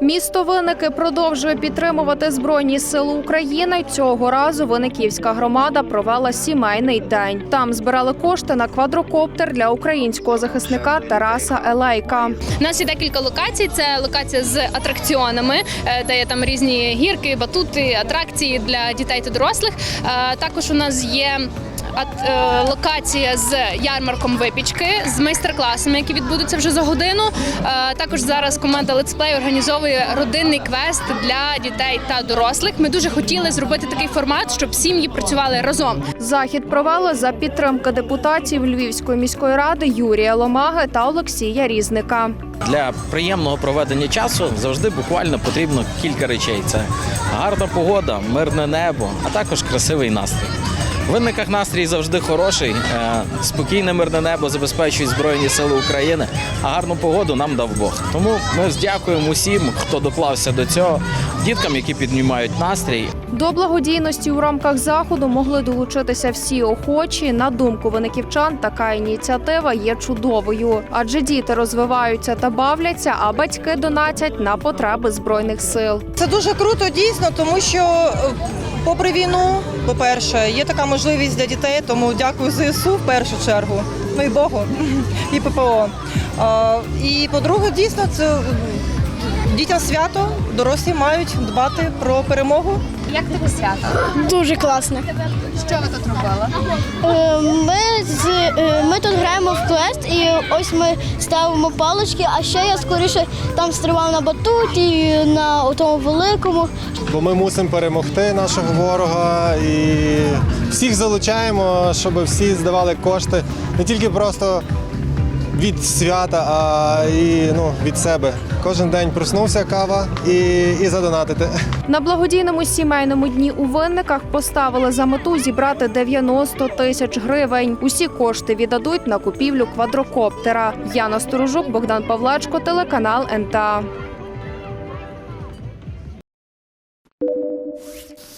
Місто Винники продовжує підтримувати Збройні Сили України. Цього разу Винниківська громада провела сімейний день. Там збирали кошти на квадрокоптер для українського захисника Тараса Елейка. У нас є декілька локацій. Це локація з атракціонами, е, де є там різні гірки, батути, атракції для дітей та дорослих. Е, Також у нас є. Е, Локація з ярмарком випічки з майстер-класами, які відбудуться вже за годину. Е, Також зараз команда Let's Play організовує родинний квест для дітей та дорослих. Ми дуже хотіли зробити такий формат, щоб сім'ї працювали разом. Захід провели за підтримки депутатів Львівської міської ради Юрія Ломаги та Олексія Різника. Для приємного проведення часу завжди буквально потрібно кілька речей: це гарна погода, мирне небо, а також красивий настрій. В винниках настрій завжди хороший. е, Спокійне мирне небо забезпечують Збройні Сили України, а гарну погоду нам дав Бог. Тому ми дякуємо усім, хто доклався до цього, діткам, які піднімають настрій, До благодійності у рамках заходу могли долучитися всі охочі. На думку виниківчан, така ініціатива є чудовою, адже діти розвиваються та бавляться, а батьки донатять на потреби збройних сил. Це дуже круто, дійсно, тому що, е, попри війну, по-перше, є така можливість для дітей, тому дякую ЗСУ в першу чергу, ну і Богу, і ППО. І по-друге, дійсно, це дітям свято, дорослі мають дбати про перемогу. Як тобі свято? Дуже класно. Що ви тут робили? Е, Ми, з, е, ми тут граємо в квест, і ось ми ставимо палички, а ще я скоріше там стрибав на батуті, на тому великому. Бо ми мусимо перемогти нашого ворога і всіх залучаємо, щоб всі здавали кошти не тільки просто від свята, а і ну, від себе. Кожен день проснувся кава і, і задонатити. На благодійному сімейному дні у винниках поставили за мету зібрати 90 тисяч гривень. Усі кошти віддадуть на купівлю квадрокоптера. Яна Сторожук, Богдан Павлачко, телеканал НТА. Thank you.